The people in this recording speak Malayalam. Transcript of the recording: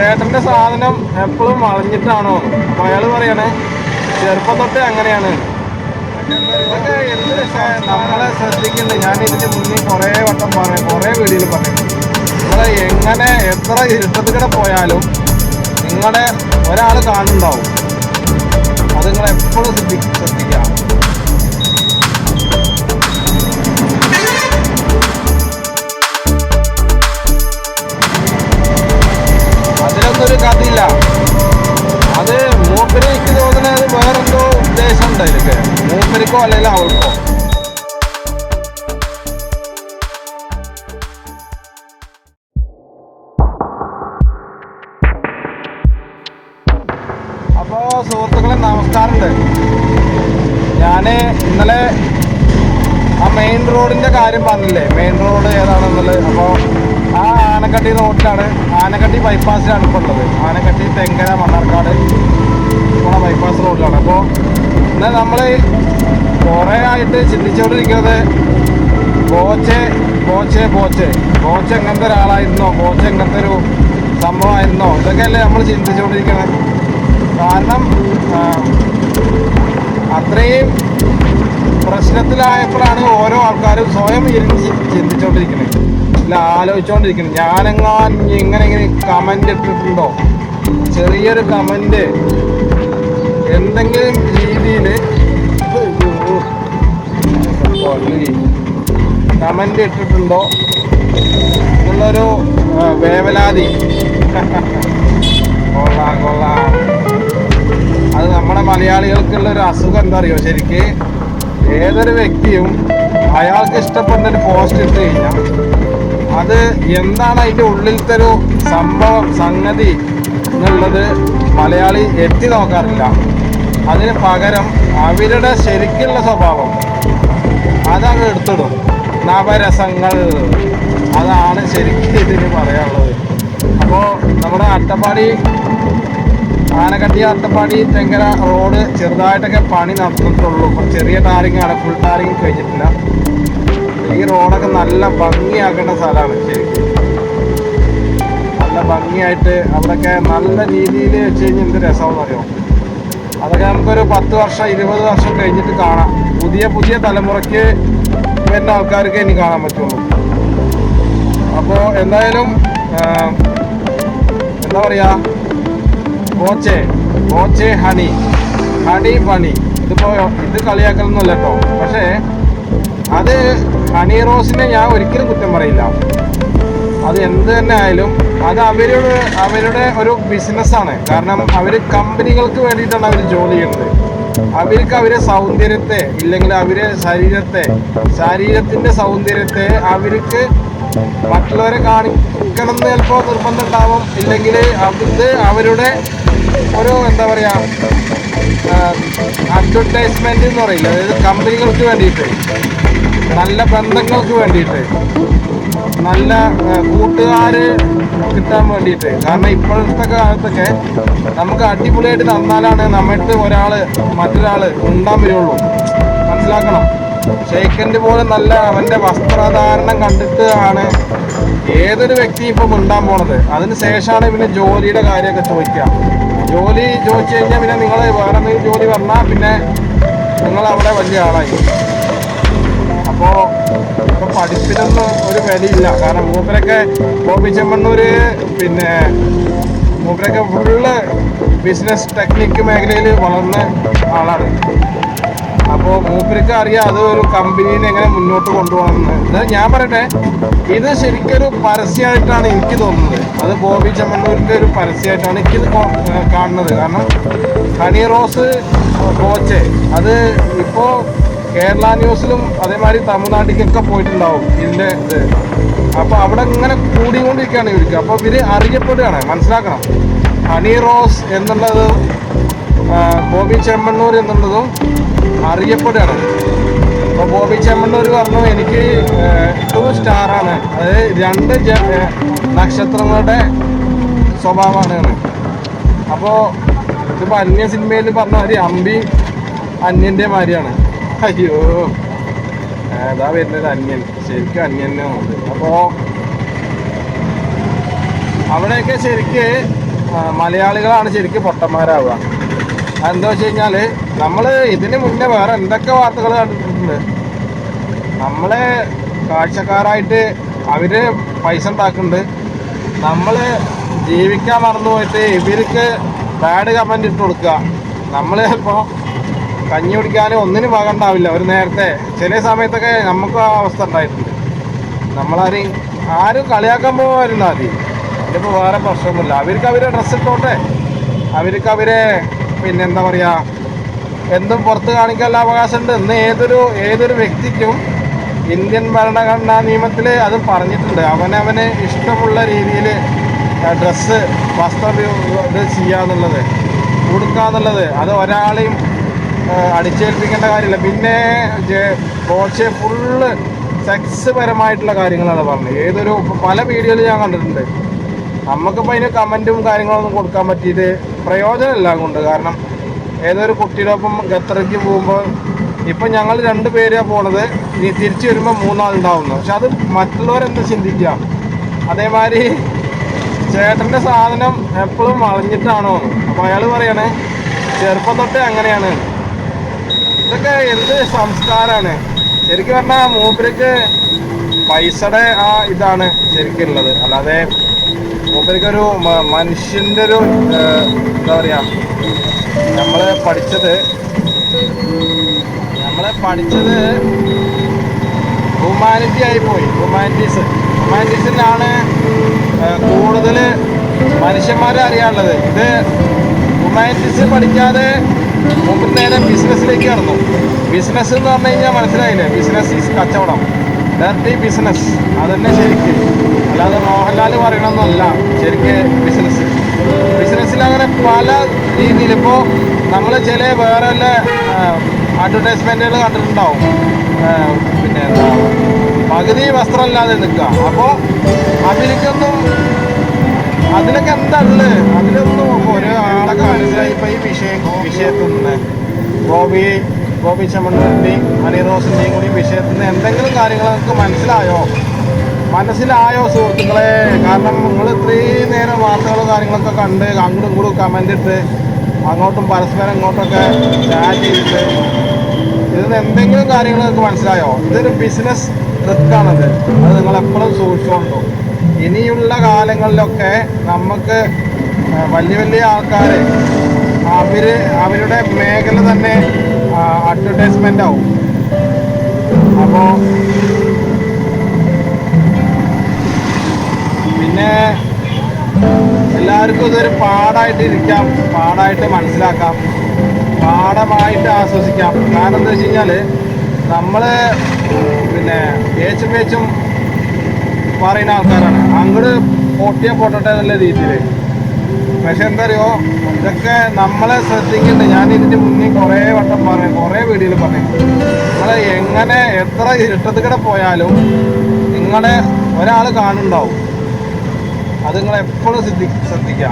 ചേട്ടന്റെ സാധനം എപ്പോഴും വളഞ്ഞിട്ടാണോ? അപ്പൊ അയാൾ പറയണേ ചെറുപ്പം തൊട്ടേ അങ്ങനെയാണ് നമ്മളെ ശ്രദ്ധിക്കുന്നുണ്ട് ഞാൻ ഇതിന് മുന്നേ കുറേ വട്ടം പറയാം കുറേ വീഡിയോയിൽ പറയും നിങ്ങൾ എങ്ങനെ എത്ര ഇരുട്ടത്തിൽ കൂടെ പോയാലും നിങ്ങളുടെ ഒരാൾ കാണുന്നുണ്ടാവും. അത് നിങ്ങൾ എപ്പോഴും ശ്രദ്ധിക്കുക. ഒരു കഥയില്ല. അത് മൂപ്പരിക്ക് തോന്നുന്നത് വേറെന്തോ ഉദ്ദേശം ഉണ്ട് അതിലേക്ക്. മൂപ്പരിക്കോ അല്ലെങ്കിൽ അവൾക്കോ. അപ്പോ സുഹൃത്തുക്കളെ നമസ്കാരമുണ്ട്. ഞാൻ ഇന്നലെ ആ മെയിൻ റോഡിന്റെ കാര്യം പറഞ്ഞില്ലേ? മെയിൻ റോഡ് ഏതാണെന്നുള്ളത് അപ്പോൾ ആ ആനക്കട്ടി റോഡിലാണ് ആനക്കട്ടി ബൈപ്പാസിലാണ് ഇപ്പോൾ ഉള്ളത്. ആനക്കട്ടി തെങ്കര മണ്ണാർക്കാട് പോണ ബൈപ്പാസ് റോഡിലാണ് അപ്പോൾ ഇന്ന് നമ്മൾ കുറേ ആയിട്ട് ചിന്തിച്ചുകൊണ്ടിരിക്കുന്നത് കോച്ചെ കോച്ചെ കോച്ചെ കോച്ച് എങ്ങനത്തെ ഒരാളായിരുന്നോ? കോച്ച് എങ്ങനത്തെ ഒരു സംഭവമായിരുന്നോ? ഇതൊക്കെയല്ലേ നമ്മൾ ചിന്തിച്ചുകൊണ്ടിരിക്കുന്നത് കാരണം അത്രയും പ്രശ്നത്തിലായപ്പോഴാണ് ഓരോ ആൾക്കാരും സ്വയം ഇരുന്ന് ചിന്തിച്ചുകൊണ്ടിരിക്കുന്നത് ഇല്ല ആലോചിച്ചോണ്ടിരിക്കുന്നു. ഞാനെങ്ങാൻ ഇങ്ങനെ ഇങ്ങനെ കമന്റ് ഇട്ടിട്ടുണ്ടോ? ചെറിയൊരു കമന്റ് എന്തെങ്കിലും രീതിയിൽ കമന്റ് ഇട്ടിട്ടുണ്ടോ? എന്നുള്ളൊരു വേവലാതി. കൊള്ളാം കൊള്ളാം. അത് നമ്മുടെ മലയാളികൾക്കുള്ള ഒരു അസുഖം എന്താ അറിയോ ശരിക്ക് ഏതൊരു വ്യക്തിയും അയാൾക്ക് ഇഷ്ടപ്പെട്ട ഒരു പോസ്റ്റ് ഇട്ട് കഴിഞ്ഞാൽ അത് എന്താണ് അതിന്റെ ഉള്ളിലത്തെ ഒരു സംഭവം സംഗതി എന്നുള്ളത് മലയാളി എത്തി നോക്കാറില്ല. അതിന് പകരം അവരുടെ ശരിക്കുള്ള സ്വഭാവം അതങ്ങ് എടുത്തിടും. നവരസങ്ങൾ. അതാണ് ശരിക്കും ഇതിന് പറയാനുള്ളത്. അപ്പോൾ നമ്മുടെ അട്ടപ്പാടി ആനക്കട്ടി അട്ടപ്പാടി തെങ്കര റോഡ് ചെറുതായിട്ടൊക്കെ പണി നടത്തുന്നുള്ളൂ ചെറിയ ടാറിങ് ആണ് ഫുൾ ടാറിങ് കഴിഞ്ഞിട്ടില്ല. റോഡൊക്കെ നല്ല ഭംഗിയാക്കേണ്ട സ്ഥലമാണ് ശരിക്കും. നല്ല ഭംഗിയായിട്ട് അവിടെയൊക്കെ നല്ല രീതിയിൽ വെച്ച് കഴിഞ്ഞാൽ എന്ത് രസമെന്ന് അറിയാം? അതൊക്കെ നമുക്കൊരു പത്ത് വർഷം ഇരുപത് വർഷം കഴിഞ്ഞിട്ട് കാണാം. പുതിയ പുതിയ തലമുറയ്ക്ക് വരുന്ന ആൾക്കാർക്ക് ഇനി കാണാൻ പറ്റുള്ളൂ. അപ്പോൾ എന്തായാലും എന്താ പറയുക കോച്ചെ കോച്ചെ ഹണി. ഹണി പണി. ഇതിപ്പോ ഇത് കളിയാക്കലൊന്നുമല്ല കേട്ടോ. പക്ഷേ അത് ഹണി റോസിനെ ഞാൻ ഒരിക്കലും കുറ്റം പറയില്ല. അത് എന്ത് തന്നെ ആയാലും അത് അവരുടെ അവരുടെ ഒരു ബിസിനസ്സാണ് കാരണം അവർ കമ്പനികൾക്ക് വേണ്ടിയിട്ടാണ് അവർ ജോലി ചെയ്യുന്നത്. അവർക്ക് അവരെ സൗന്ദര്യത്തെ ഇല്ലെങ്കിൽ അവരെ ശരീരത്തെ ശരീരത്തിന്റെ സൗന്ദര്യത്തെ അവർക്ക് മറ്റുള്ളവരെ കാണിക്കണം എന്ന് ചിലപ്പോൾ നിർബന്ധം ഉണ്ടാവും. ഇല്ലെങ്കിൽ അത് അവരുടെ ഒരു എന്താ പറയാ അഡ്വർടൈസ്മെന്റ് എന്ന് പറയില്ല. അതായത് കമ്പനികൾക്ക് വേണ്ടിയിട്ട്. നല്ല ബന്ധങ്ങൾക്ക് വേണ്ടിയിട്ട്. നല്ല കൂട്ടുകാര് കിട്ടാൻ വേണ്ടിയിട്ട്. കാരണം ഇപ്പോഴത്തെ കാലത്തൊക്കെ നമുക്ക് അടിപൊളിയായിട്ട് തന്നാലാണ് നമ്മൾക്ക് ഒരാൾ മറ്റൊരാൾ ഉണ്ടാൻ വരുള്ളൂ. മനസ്സിലാക്കണം? ഷെയ്ഖന്റെ പോലെ നല്ല അവന്റെ വസ്ത്രധാരണം കണ്ടിട്ട് ആണ് ഏതൊരു വ്യക്തി ഇപ്പം ഉണ്ടാൻ പോണത്. അതിന് ശേഷമാണ് പിന്നെ ജോലിയുടെ കാര്യമൊക്കെ ചോദിക്കുക. ജോലി ചോദിച്ചു കഴിഞ്ഞാൽ പിന്നെ നിങ്ങൾ വേറെ എന്തെങ്കിലും ജോലി പറഞ്ഞാൽ പിന്നെ നിങ്ങൾ അവിടെ വലിയ ആളായി. അപ്പോൾ ഇപ്പൊ പഠിപ്പിനൊന്നും ഒരു വിലയില്ല. കാരണം മൂപ്പരൊക്കെ ബോബി ചെമ്മണ്ണൂർ പിന്നെ മൂപ്പരൊക്കെ ഫുള്ള് ബിസിനസ് ടെക്നിക്ക് മേഖലയിൽ വളർന്ന ആളാണ്. അപ്പോൾ മൂപ്പർക്ക് അറിയാം അത് ഒരു കമ്പനീനെ എങ്ങനെ മുന്നോട്ട് കൊണ്ടുപോകണമെന്ന്. എന്ന് ഞാൻ പറയട്ടെ ഇത് ശരിക്കൊരു പരസ്യമായിട്ടാണ് എനിക്ക് തോന്നുന്നത്. അത് ബോബി ചെമ്മണ്ണൂരിന്റെ ഒരു പരസ്യമായിട്ടാണ് എനിക്കിത് കാണുന്നത്. കാരണം ഹണി റോസ് കോച്ച് അത് ഇപ്പോൾ കേരള ന്യൂസിലും അതേമാതിരി തമിഴ്നാട്ടിലേക്കൊക്കെ പോയിട്ടുണ്ടാവും ഇതിന്റെ ഇത്. അപ്പോൾ അവിടെ ഇങ്ങനെ കൂടിക്കൊണ്ടിരിക്കുകയാണ് ഇവർക്ക്. അപ്പോൾ ഇവർ അറിയപ്പെടുകയാണ് മനസ്സിലാക്കണം. ഹണി റോസ് എന്നുള്ളത് ബോബി ചെമ്മണ്ണൂർ എന്നുള്ളതും അറിയപ്പെടുകയാണ്. അപ്പോൾ ബോബി ചെമ്മണ്ണൂർ പറഞ്ഞു എനിക്ക് ടു സ്റ്റാറാണ്. അതായത് രണ്ട് നക്ഷത്രങ്ങളുടെ സ്വഭാവമാണ്. അപ്പോൾ ഇതിപ്പോൾ അന്യ സിനിമയിൽ പറഞ്ഞ മാതിരി അമ്പി അന്യന്റെ മാതിരിയാണ്. അയ്യോ. അതാ വരുന്നത് അന്യൻ. ശരിക്കും അന്യൻ അപ്പോ അവിടെയൊക്കെ ശരിക്ക് മലയാളികളാണ് ശരിക്ക് പൊട്ടന്മാരാവുക. അതെന്താ വെച്ച് കഴിഞ്ഞാൽ നമ്മൾ ഇതിന് മുന്നേ വേറെ എന്തൊക്കെ വാർത്തകൾ കണ്ടിട്ടുണ്ട്? നമ്മളെ കാഴ്ചക്കാരായിട്ട് അവർ പൈസ ഉണ്ടാക്കുന്നുണ്ട്. നമ്മൾ ജീവിക്കാൻ മറന്നു പോയിട്ട് ഇവർക്ക് ബാഡ് കമന്റ് ഇട്ട് കൊടുക്കുക. നമ്മൾ ചിലപ്പോൾ കഞ്ഞി കുടിക്കാനും ഒന്നിനും പകണ്ടാവില്ല. ഒരു നേരത്തെ. ചില സമയത്തൊക്കെ നമുക്ക് ആ അവസ്ഥ ഉണ്ടായിട്ടുണ്ട്. നമ്മളാരെയും ആരും കളിയാക്കാൻ പോകുമായിരുന്നു അതി അതിപ്പോൾ വേറെ പ്രശ്നമൊന്നുമില്ല. അവർക്ക് അവരെ ഡ്രസ്സ് ഇട്ടോട്ടെ. അവർക്ക് അവരെ പിന്നെ എന്താ പറയുക എന്തും പുറത്ത് കാണിക്കാനുള്ള അവകാശമുണ്ട്. ഇന്ന് ഏതൊരു ഏതൊരു വ്യക്തിക്കും ഇന്ത്യൻ ഭരണഘടനാ നിയമത്തിൽ അത് പറഞ്ഞിട്ടുണ്ട്. അവനവന് ഇഷ്ടമുള്ള രീതിയിൽ ഡ്രസ്സ് വസ്ത്രം ഇത് ചെയ്യാന്നുള്ളത് കൊടുക്കാന്നുള്ളത് അത് ഒരാളെയും അടിച്ചേൽപ്പിക്കേണ്ട കാര്യമില്ല. പിന്നെ ബോൾഷെ ഫുള്ള് സെക്സ് പരമായിട്ടുള്ള കാര്യങ്ങളാണ് പറഞ്ഞത്. ഏതൊരു പല വീഡിയോയിൽ ഞാൻ കണ്ടിട്ടുണ്ട്. നമുക്കിപ്പോൾ അതിന് കമന്റും കാര്യങ്ങളൊന്നും കൊടുക്കാൻ പറ്റിയിട്ട് പ്രയോജനമില്ല കൊണ്ട് കാരണം ഏതൊരു കുട്ടിയുടെ ഒപ്പം ഖത്തറിക്ക് പോകുമ്പോൾ ഇപ്പം ഞങ്ങൾ രണ്ട് പേരാണ് പോണത്. ഇനി തിരിച്ചു വരുമ്പോൾ മൂന്നാളുണ്ടാവുന്നു. പക്ഷെ അത് മറ്റുള്ളവരെന്താ ചിന്തിക്കുക അതേമാതിരി ചേട്ടന്റെ സാധനം എപ്പോഴും വളഞ്ഞിട്ടാണോ അപ്പോൾ അയാൾ പറയണേ ചെറുപ്പം തൊട്ടേ അങ്ങനെയാണ്. ഇതൊക്കെ എന്ത് സംസ്കാരമാണ് ശരിക്കും പറഞ്ഞാൽ മൂപ്പർക്ക് പൈസയുടെ ആ ഇതാണ് ശരിക്കും ഉള്ളത്. അല്ലാതെ മൂപ്പർക്കൊരു മനുഷ്യന്റെ ഒരു എന്താ പറയുക നമ്മൾ പഠിച്ചത് നമ്മൾ പഠിച്ചത് ഹ്യൂമാനിറ്റി ആയി പോയി ഹ്യൂമാനിറ്റീസ്. ഹ്യൂമാനിറ്റീസിനാണ് കൂടുതൽ മനുഷ്യന്മാരെ അറിയാനുള്ളത്. ഇത് ഹ്യൂമാനിറ്റീസ് പഠിക്കാതെ മുമ്പ് നേരെ ബിസിനസ്സിലേക്ക് കടന്നു. ബിസിനസ് എന്ന് പറഞ്ഞു കഴിഞ്ഞാൽ മനസ്സിലായില്ലേ? ബിസിനസ് ഈസ് കച്ചവടം. ഡയറക്റ്റ് ബിസിനസ് അതന്നെ ശരിക്കും. അല്ലാതെ മോഹൻലാൽ പറയണമെന്നല്ല ശരിക്ക് ബിസിനസ് ബിസിനസ്സിൽ അങ്ങനെ പല രീതിയിൽ ഇപ്പോൾ നമ്മൾ ചില വേറെ വല്ല അഡ്വർടൈസ്മെന്റുകൾ കണ്ടിട്ടുണ്ടാവും. പിന്നെ എന്താ? പകുതി വസ്ത്രമല്ലാതെ നിൽക്കുക. അപ്പോൾ അതിലേക്കൊന്നും അതിലൊക്കെ എന്താ ഉള്ളത്? അതിലൊന്നും ഒരാളൊക്കെ മനസ്സിലായി വിഷയം വിഷയത്തിൽ നിന്ന് ഗോപി ഗോപി ചമ്മണ്ടിന്റെയും ഹണി റോസിന്റെയും കൂടി വിഷയത്തിൽ നിന്ന് എന്തെങ്കിലും കാര്യങ്ങൾ നിങ്ങൾക്ക് മനസ്സിലായോ? മനസ്സിലായോ സുഹൃത്തുക്കളെ? കാരണം നിങ്ങൾ ഇത്രയും നേരം വാർത്തകളും കാര്യങ്ങളൊക്കെ കണ്ട് അങ്ങോട്ടും ഇങ്ങോട്ടും കമന്റ് ഇട്ട് അങ്ങോട്ടും പരസ്പരം അങ്ങോട്ടൊക്കെ ചാറ്റ് ചെയ്തിട്ട് ഇതിന് എന്തെങ്കിലും കാര്യങ്ങൾ നിങ്ങൾക്ക് മനസ്സിലായോ? ഇതൊരു ബിസിനസ് റിസ്ക്കാണത് അത് നിങ്ങൾ എപ്പോഴും സൂക്ഷിച്ചുകൊണ്ടു ഇനിയുള്ള കാലങ്ങളിലൊക്കെ നമുക്ക് വലിയ വലിയ ആൾക്കാർ അവർ അവരുടെ മേഖല തന്നെ അഡ്വർടൈസ്മെന്റ് ആവും. അപ്പോൾ പിന്നെ എല്ലാവർക്കും ഇതൊരു പാടായിട്ട് ഇരിക്കാം പാടായിട്ട് മനസ്സിലാക്കാം പാഠമായിട്ട് ആസ്വദിക്കാം. കാരണം എന്താ വെച്ച് കഴിഞ്ഞാൽ നമ്മൾ പിന്നെ പേച്ചും പേച്ചും പറയുന്ന ആൾക്കാരാണ്. അങ്ങോട്ട് പൊട്ടിയ പൊട്ടട്ടെ എന്നുള്ള രീതിയിൽ പക്ഷെ എന്താ അറിയോ ഇതൊക്കെ നമ്മളെ ശ്രദ്ധിക്കുന്നുണ്ട് ഞാൻ ഇതിന്റെ മുന്നേ കുറേ വട്ടം പറയും കുറേ വീഡിയോയിൽ പറഞ്ഞു. നിങ്ങൾ എങ്ങനെ എത്ര ഇരുട്ടത്തിൽ പോയാലും നിങ്ങളെ ഒരാൾ കാണുന്നുണ്ടാവും. അത് നിങ്ങൾ എപ്പോഴും ശ്രദ്ധി ശ്രദ്ധിക്കുക.